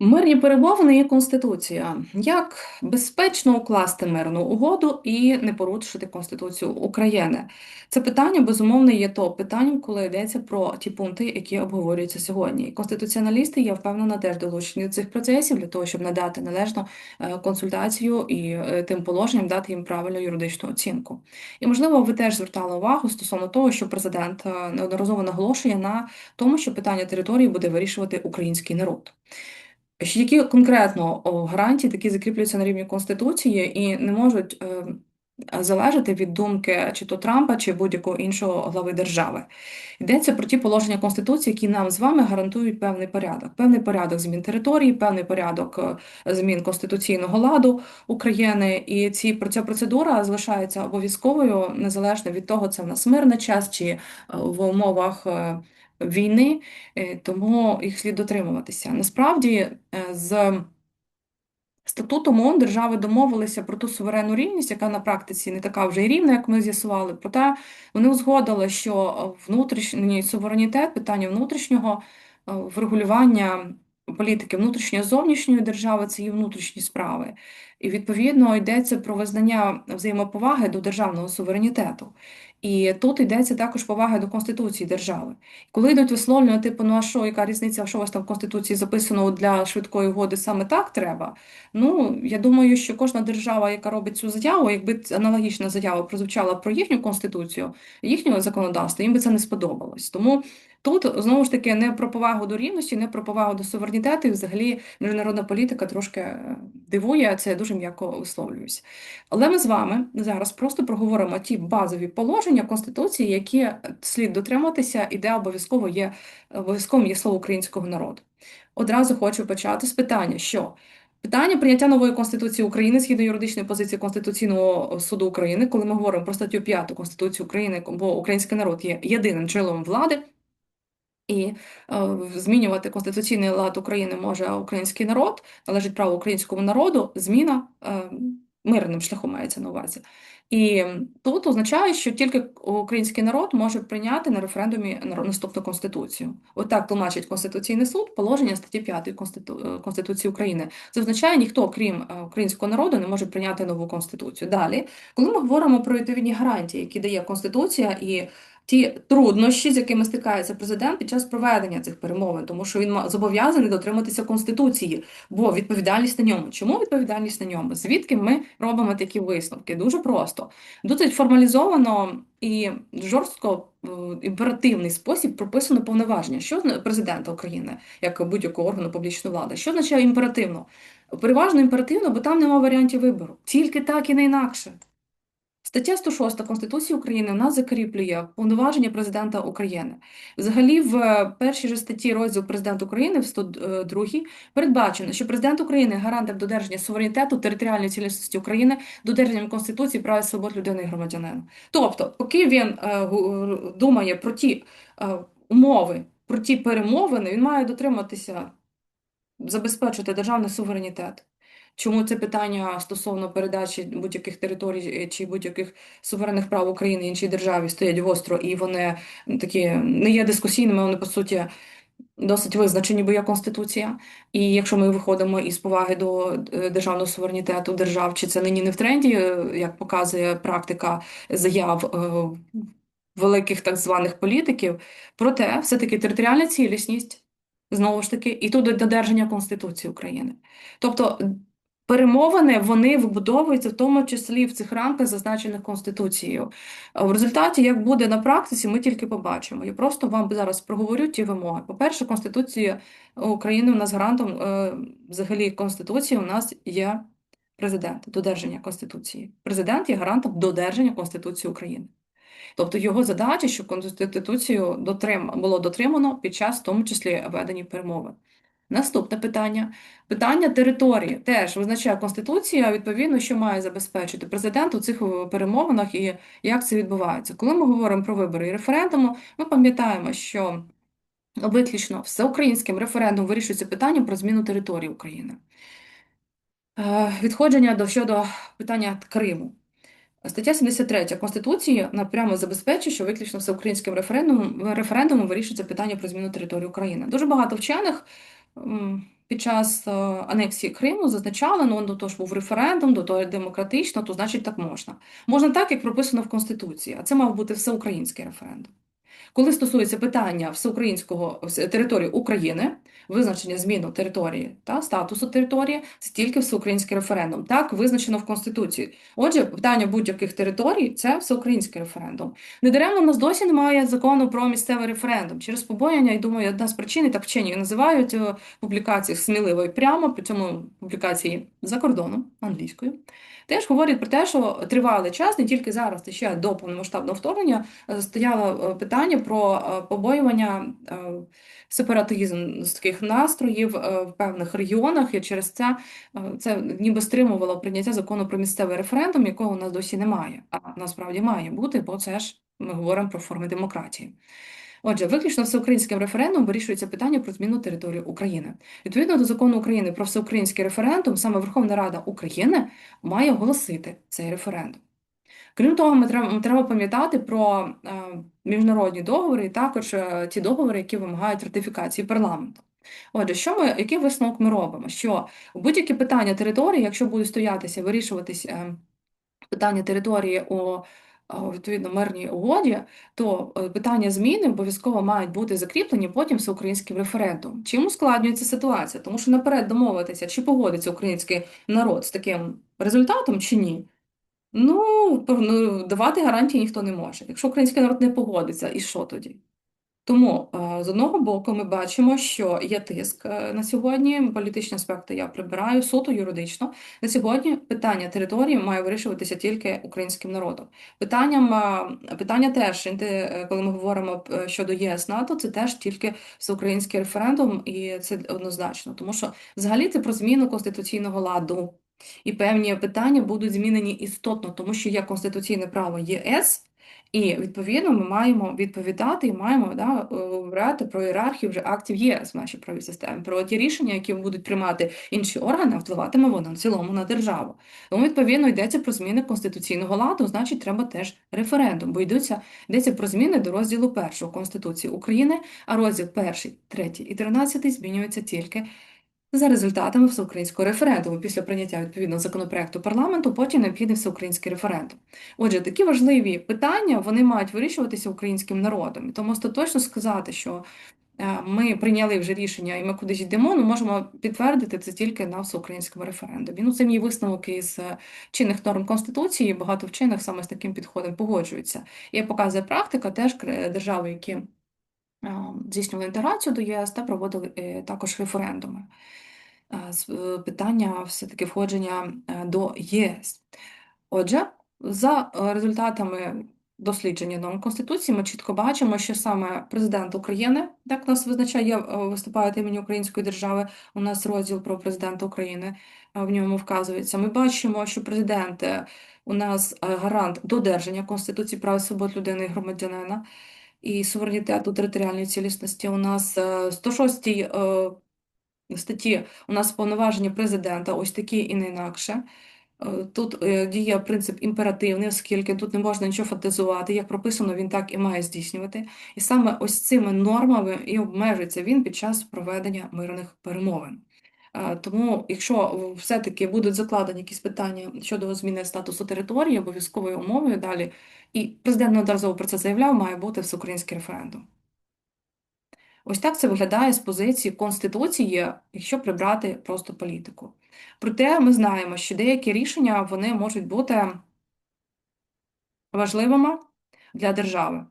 Мирні перемовини є Конституція. Як безпечно укласти мирну угоду і не порушити Конституцію України? Це питання, безумовно, є топ питанням, коли йдеться про ті пункти, які обговорюються сьогодні. Конституціоналісти, я впевнена, теж долучені до цих процесів для того, щоб надати належну е, консультацію і е, тим положенням дати їм правильну юридичну оцінку. І, можливо, ви теж звертали увагу стосовно того, що президент е, неодноразово наголошує на тому, що питання території буде вирішувати український народ. Які конкретно гарантії такі закріплюються на рівні Конституції і не можуть е, залежати від думки чи то Трампа, чи будь-якого іншого глави держави. Йдеться про ті положення Конституції, які нам з вами гарантують певний порядок, певний порядок змін території, певний порядок е, змін конституційного ладу України. І ці ця процедура залишається обов'язковою незалежно від того, це в нас мирний час чи е, в умовах. Війни, е, тому їх слід дотримуватися. Насправді, е, з статутом ООН держави домовилися про ту суверенну рівність, яка на практиці не така вже й рівна, як ми з'ясували. Проте вони узгодили, що внутрішній суверенітет, питання внутрішнього е, врегулювання політики внутрішньої зовнішньої держави це є внутрішні справи. І відповідно йдеться про визнання взаємоповаги до державного суверенітету. І тут йдеться також повага до Конституції держави. Коли йдуть висловлювання, типу, ну а що, яка різниця, що у вас там в Конституції записано для швидкої угоди саме так треба? Ну, я думаю, що кожна держава, яка робить цю заяву, якби аналогічна заява прозвучала про їхню конституцію, їхнього законодавства, їм би це не сподобалось. Тому тут знову ж таки не про повагу до рівності, не про повагу до суверенітету, і взагалі міжнародна політика трошки е, дивує, це я дуже м'яко висловлююсь. Але ми з вами зараз просто проговоримо ті базові положення Конституції, які слід дотриматися, і де обов'язково є обов'язковим є слово українського народу. Одразу хочу почати з питання, що питання прийняття нової Конституції України згідно юридичної позиції Конституційного суду України, коли ми говоримо про статтю 5 Конституції України, бо український народ є єдиним джерелом влади. І е, змінювати конституційний лад України може український народ, належить право українському народу, зміна е, мирним шляхом мається на увазі. І тут означає, що тільки український народ може прийняти на референдумі наступну конституцію. Отак тлумачить Конституційний суд положення статті 5 Конститу... Е, Конституції України. Це означає, ніхто, крім е, українського народу, не може прийняти нову конституцію. Далі, коли ми говоримо про відповідні гарантії, які дає Конституція і ті труднощі, з якими стикається президент під час проведення цих перемовин, тому що він зобов'язаний дотриматися конституції, бо відповідальність на ньому. Чому відповідальність на ньому? Звідки ми робимо такі висновки? Дуже просто досить формалізовано і жорстко імперативний спосіб прописано повноваження, що президента України, як будь-якого органу публічної влади, що означає імперативно? Переважно імперативно, бо там немає варіантів вибору. Тільки так і не інакше. Стаття 106 Конституції України у нас закріплює повноваження президента України. Взагалі, в першій же статті розділ президент України, в 102 передбачено, що президент України гарантом додержання суверенітету, територіальної цілісності України, додержанням Конституції, прав і свобод людини і громадянина. Тобто, поки він е, думає про ті е, умови, про ті перемовини, він має дотриматися, забезпечити державний суверенітет. Чому це питання стосовно передачі будь-яких територій е, чи будь-яких суверенних прав України іншій державі стоять гостро, і вони такі не є дискусійними, вони по суті досить визначені, бо є Конституція. І якщо ми виходимо із поваги до е, державного суверенітету держав, чи це нині не в тренді, е, як показує практика заяв великих так званих політиків, проте все-таки територіальна цілісність. Знову ж таки, і тут додержання Конституції України. Тобто Перемовини вони вибудовуються в тому числі в цих рамках, зазначених Конституцією. В результаті, як буде на практиці, ми тільки побачимо. Я просто вам зараз проговорю ті вимоги. По-перше, Конституція України у нас гарантом е, взагалі Конституції у нас є президент, додержання Конституції. Президент є гарантом додержання Конституції України. Тобто його задача, щоб Конституцію дотрим... було дотримано під час, в тому числі, ведення перемовин. Наступне питання. Питання території теж визначає Конституція, відповідно, що має забезпечити президент у цих е, перемовинах і як це відбувається. Коли ми говоримо про вибори і референдуму, ми пам'ятаємо, що виключно всеукраїнським референдумом вирішується питання про зміну території України. Е, відходження до щодо питання Криму. Стаття 73 Конституції напрямо забезпечує, що виключно всеукраїнським референдумом референдумом вирішується питання про зміну території України. Дуже багато вчених під час е, анексії Криму зазначали, ну до того ж був референдум, до того демократично, то значить так можна. Можна так, як прописано в Конституції, а це мав бути всеукраїнський референдум. Коли стосується питання всеукраїнського території України, визначення зміну території та статусу території, це тільки всеукраїнський референдум. Так визначено в Конституції. Отже, питання будь-яких територій це всеукраїнський референдум. Недаремно в нас досі немає закону про місцевий референдум. Через побояння, і думаю, одна з причин, так вчені називають е, публікації сміливо і прямо, при цьому публікації за кордоном англійською. Теж говорять про те, що тривалий час, не тільки зараз, а ще до повномасштабного вторгнення, е, стояло е, питання про побоювання сепаратизм з таких настроїв в певних регіонах, і через це це ніби стримувало прийняття закону про місцевий референдум, якого у нас досі немає. А насправді має бути, бо це ж ми говоримо про форми демократії. Отже, виключно всеукраїнським референдумом вирішується питання про зміну території України. Відповідно до закону України про всеукраїнський референдум, саме Верховна Рада України має оголосити цей референдум. Крім того, ми треба, треба пам'ятати про е, міжнародні договори і також е, ті договори, які вимагають ратифікації парламенту. Отже, що ми, який висновок ми робимо? Що будь-які питання території, якщо будуть стоятися, вирішуватись е, питання території у відповідно мирній угоді, то е, питання зміни обов'язково мають бути закріплені потім всеукраїнським референдумом. Чим ускладнюється ситуація? Тому що наперед домовитися, чи погодиться український народ з таким результатом, чи ні. Ну, ну давати гарантії ніхто не може. Якщо український народ не погодиться, і що тоді? Тому е, з одного боку ми бачимо, що є тиск е, на сьогодні. Політичні аспекти я прибираю суто юридично. На сьогодні питання території має вирішуватися тільки українським народом. Питанням е, питання теж коли ми говоримо щодо ЄС НАТО, це теж тільки всеукраїнський референдум, і це однозначно, тому що взагалі це про зміну конституційного ладу. І певні питання будуть змінені істотно, тому що є конституційне право ЄС. І відповідно ми маємо відповідати і маємо да, говорити про ієрархію вже актів ЄС в нашій правій системі, про ті рішення, які будуть приймати інші органи, впливатиме воно в цілому на державу. Тому відповідно йдеться про зміни конституційного ладу, значить, треба теж референдум, бо йдуться йдеться про зміни до розділу першого Конституції України, а розділ перший, третій і тринадцятий змінюються тільки за результатами всеукраїнського референдуму після прийняття відповідного законопроекту парламенту, потім необхідний всеукраїнський референдум. Отже, такі важливі питання вони мають вирішуватися українським народом. Тому остаточно сказати, що е, ми прийняли вже рішення і ми кудись йдемо, ну можемо підтвердити це тільки на всеукраїнському референдумі. Ну, це мій висновок із чинних норм Конституції, багато вчених саме з таким підходом погоджуються. І показує практика теж держави, які здійснювали інтеграцію до ЄС та проводили е, також референдуми з е, питання все-таки входження е, до ЄС. Отже, за результатами дослідження норм Конституції ми чітко бачимо, що саме президент України, так нас визначає, виступає від імені Української держави, у нас розділ про президента України в ньому вказується. Ми бачимо, що президент у нас гарант додержання Конституції прав і свобод людини і громадянина і суверенітету територіальної цілісності. У нас 106 е, е, статті у нас повноваження президента, ось такі і не інакше. Е, тут діє принцип імперативний, оскільки тут не можна нічого фантазувати, як прописано, він так і має здійснювати. І саме ось цими нормами і обмежується він під час проведення мирних перемовин. Тому, якщо все-таки будуть закладені якісь питання щодо зміни статусу території, обов'язковою умовою далі, і президент неодноразово про це заявляв, має бути всеукраїнський референдум. Ось так це виглядає з позиції Конституції, якщо прибрати просто політику. Проте ми знаємо, що деякі рішення вони можуть бути важливими для держави.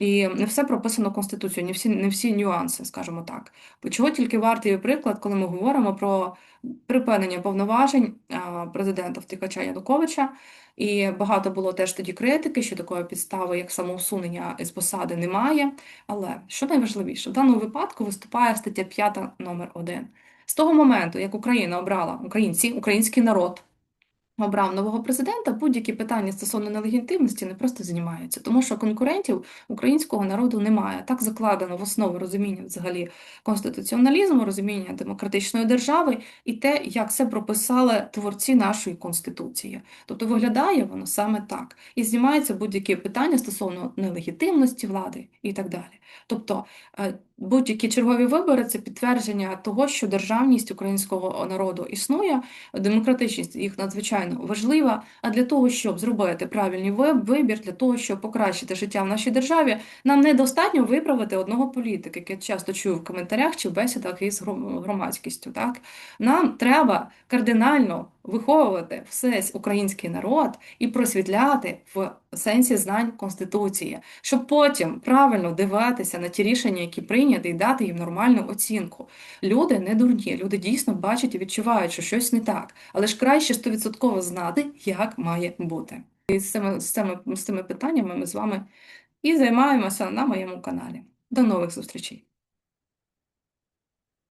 І не все прописано Конституцією, не всі не всі нюанси, скажімо так. Чого тільки вартий приклад, коли ми говоримо про припинення повноважень президента втікача Януковича, і багато було теж тоді критики, що такої підстави, як самоусунення з посади, немає. Але що найважливіше, в даному випадку виступає стаття 5 номер 1 З того моменту, як Україна обрала українці, український народ обрав нового президента, будь-які питання стосовно нелегітимності не просто знімаються, тому що конкурентів українського народу немає. Так закладено в основу розуміння взагалі конституціоналізму, розуміння демократичної держави і те, як це прописали творці нашої конституції. Тобто виглядає воно саме так. І знімаються будь-які питання стосовно нелегітимності влади і так далі. Тобто е, будь-які чергові вибори це підтвердження того, що державність українського народу існує, демократичність їх надзвичайно важлива. А для того, щоб зробити правильний вибір, для того, щоб покращити життя в нашій державі, нам недостатньо виправити одного політика, який часто чую в коментарях чи в бесідах із громадськістю. Так нам треба кардинально виховувати весь український народ і просвітляти в сенсі знань Конституції, щоб потім правильно дивитися на ті рішення, які прийняті, і дати їм нормальну оцінку. Люди не дурні, люди дійсно бачать і відчувають, що щось не так, але ж краще стовідсотково знати, як має бути. І з цими, з цими, з цими питаннями ми з вами і займаємося на моєму каналі. До нових зустрічей!